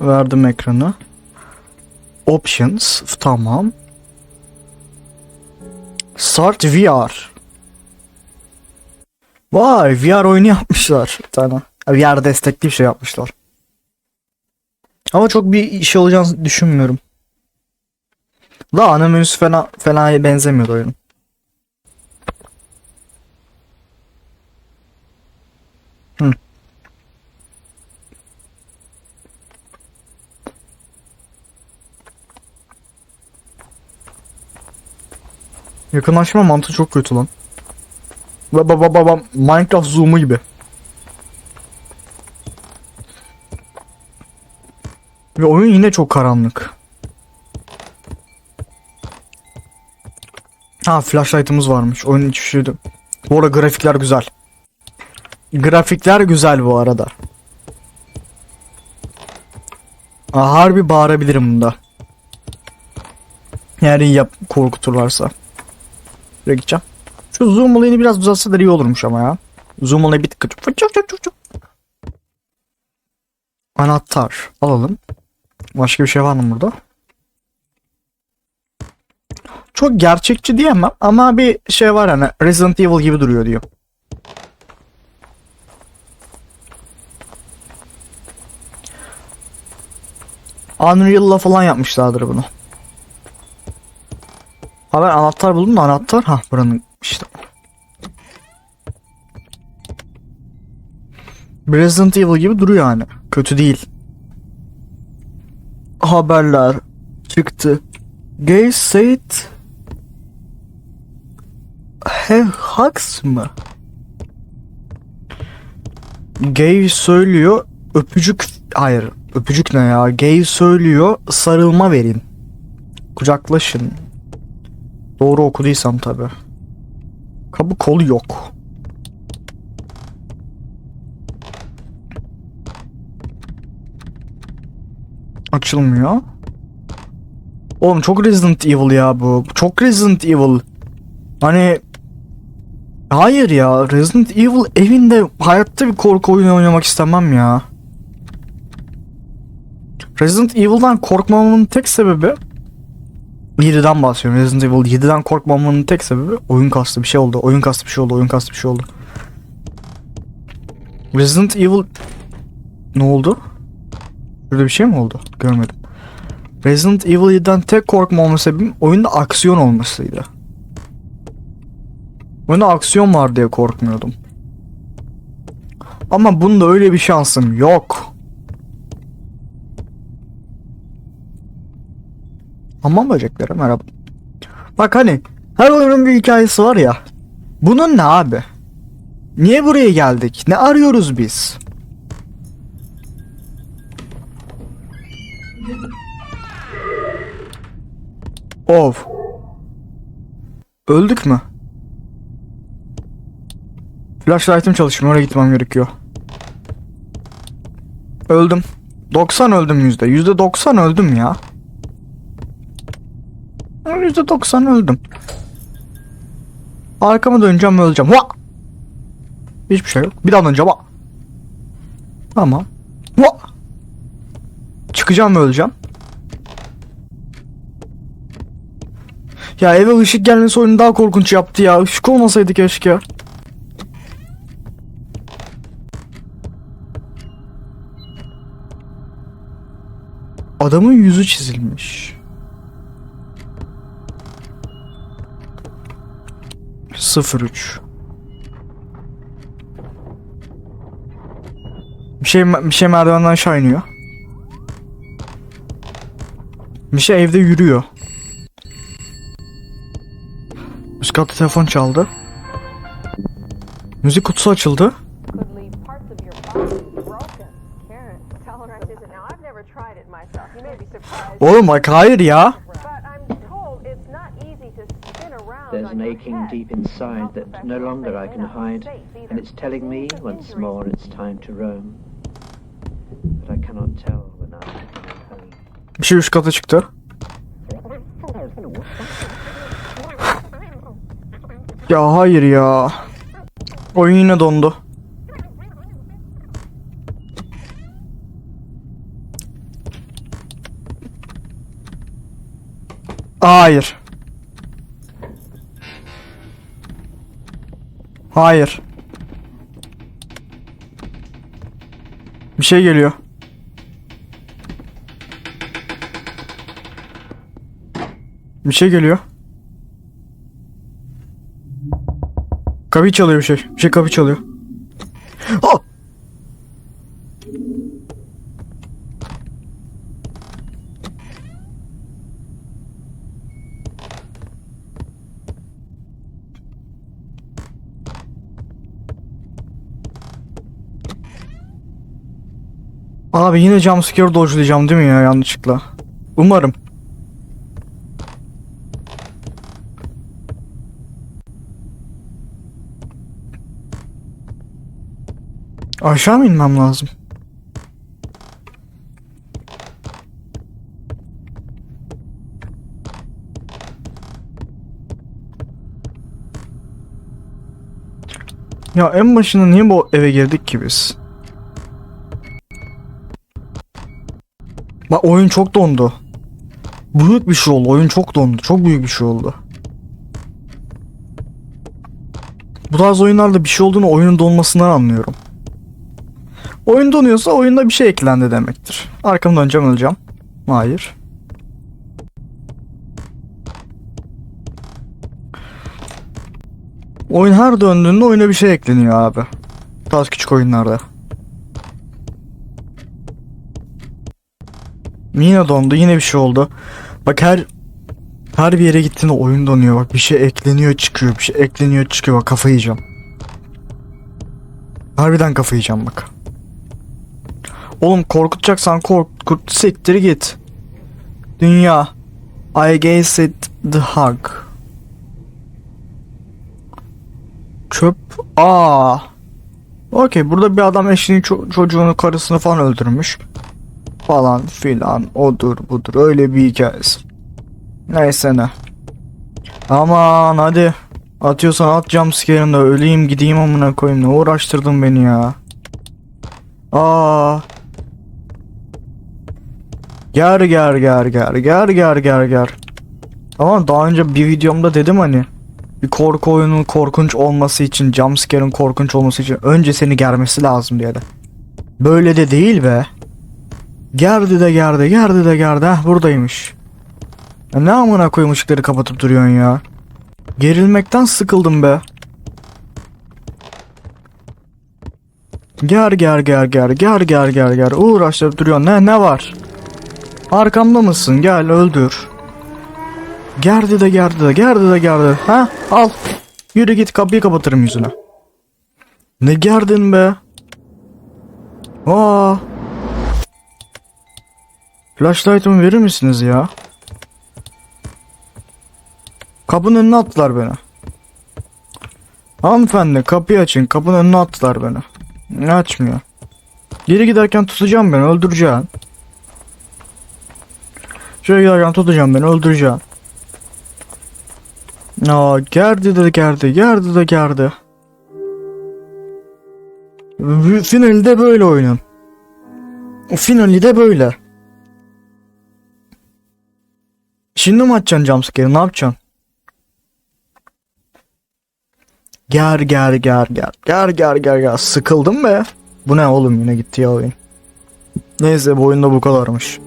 Verdim ekranı. Options. Tamam. Start VR. Vay VR oyunu yapmışlar bir tane. VR destekli bir şey yapmışlar. Ama çok bir iş olacağını düşünmüyorum. Da ana menüsü fena, fena benzemiyor oyunun. Yakınlaşma mantığı çok kötü lan. Baba baba baba Minecraft zoom'u gibi. Ve oyun yine çok karanlık. Ha flashlight'ımız varmış. Oyunun içi şuydu. Bu arada grafikler güzel. Grafikler güzel bu arada. Aa, harbi bağırabilirim bunda. Yani yap korkuturlarsa. Buraya gideceğim. Şu zoom olayını biraz uzatsalar iyi olurmuş ama ya. Zoom olayı bir tık. Anahtar alalım. Başka bir şey var mı burada? Çok gerçekçi diyemem ama bir şey var hani Resident Evil gibi duruyor diyor. Unreal'la falan yapmışlardır bunu. Ben anahtar buldum da anahtar ha buranın işte. Resident Evil gibi duruyor yani. Kötü değil. Haberler çıktı. Gay said have mı? Gay söylüyor öpücük hayır öpücük ne ya? Gay söylüyor sarılma verin. Kucaklaşın. Doğru okuduysam tabi. Kabı kolu yok. Açılmıyor. Oğlum çok Resident Evil ya bu. Çok Resident Evil. Hani Hayır ya Resident Evil evinde hayatta bir korku oyunu oynamak istemem ya. Resident Evil'dan korkmamamın tek sebebi 7'den bahsediyorum. Resident Evil 7'den korkmamamın tek sebebi oyun kastı bir şey oldu. Oyun kastı bir şey oldu. Oyun kastı bir şey oldu. Resident Evil ne oldu? Burada bir şey mi oldu? Görmedim. Resident Evil 7'den tek korkmamın sebebim oyunda aksiyon olmasıydı. Oyunda aksiyon var diye korkmuyordum. Ama bunda öyle bir şansım yok. Aman böcekleri merhaba. Bak hani her oyunun bir hikayesi var ya. Bunun ne abi? Niye buraya geldik? Ne arıyoruz biz? Of. Öldük mü? Flashlight'ım çalışmıyor. Oraya gitmem gerekiyor. Öldüm. 90 öldüm yüzde. Yüzde 90 öldüm ya. Yüzde 90 öldüm. Arkama döneceğim öleceğim. Va! Hiçbir şey yok. Bir daha döneceğim. Va! Tamam. Va! Çıkacağım ve öleceğim. Ya eve ışık gelmesi oyunu daha korkunç yaptı ya. Işık olmasaydı keşke. Adamın yüzü çizilmiş. Sıfır üç. Bir şey bir şey merdivenden aşağı iniyor. Bir şey evde yürüyor. Üst katta telefon çaldı. Müzik kutusu açıldı. could leave parts of aching deep inside that no longer I can hide, and it's telling me once more it's time to roam. But I cannot tell when I'll home. Bir şey üst kata çıktı. Ya hayır ya. Oyun yine dondu. Hayır. Hayır. Bir şey geliyor. Bir şey geliyor. Kapı çalıyor bir şey. Bir şey kapı çalıyor. Abi yine jumpscare dodge'layacağım değil mi ya yanlışlıkla? Umarım. Aşağı mı inmem lazım? Ya en başında niye bu eve girdik ki biz? Bak oyun çok dondu. Büyük bir şey oldu. Oyun çok dondu. Çok büyük bir şey oldu. Bu tarz oyunlarda bir şey olduğunu oyunun donmasından anlıyorum. Oyun donuyorsa oyunda bir şey eklendi demektir. Arkamı döneceğim öleceğim. Hayır. Oyun her döndüğünde oyuna bir şey ekleniyor abi. Bu tarz küçük oyunlarda. Yine dondu yine bir şey oldu. Bak her her bir yere gittiğinde oyun donuyor bak bir şey ekleniyor çıkıyor bir şey ekleniyor çıkıyor bak kafayı yiyeceğim. Harbiden kafayı yiyeceğim bak. Oğlum korkutacaksan korkut siktir git. Dünya. I guess it the hug. Çöp. Aa. Okey burada bir adam eşini ço- çocuğunu karısını falan öldürmüş. Falan filan odur budur öyle bir hikayesi. Neyse ne. Aman hadi. Atıyorsan at jumpscare'ını öleyim gideyim amına koyayım ne uğraştırdın beni ya. Aa. Ger ger ger ger ger ger ger ger. Tamam daha önce bir videomda dedim hani bir korku oyunun korkunç olması için jumpscare'ın korkunç olması için önce seni germesi lazım diye de. Böyle de değil be. Gerdi de gerdi gerdi de gerdi heh buradaymış. Ya ne amına koyayım ışıkları kapatıp duruyorsun ya. Gerilmekten sıkıldım be. Ger ger ger ger ger ger ger ger uğraştırıp duruyorsun ne ne var? Arkamda mısın gel öldür. Gerdi de gerdi de gerdi de gerdi. Ha al. Yürü git kapıyı kapatırım yüzüne. Ne gerdin be? Aa. Flashlight'ımı verir misiniz ya? Kapının önüne attılar beni. Hanımefendi kapıyı açın. Kapının önüne attılar beni. Ne açmıyor? Geri giderken tutacağım beni öldüreceğim. Şöyle giderken tutacağım beni öldüreceğim. Aa gerdi de gerdi gerdi de gerdi. V- Finali de böyle oyunun. Finali de böyle. Şimdi mi açacaksın jumpscare'ı ne yapacaksın? Ger ger ger ger ger ger ger ger sıkıldım be. Bu ne oğlum yine gitti ya oyun. Neyse bu oyunda bu kadarmış.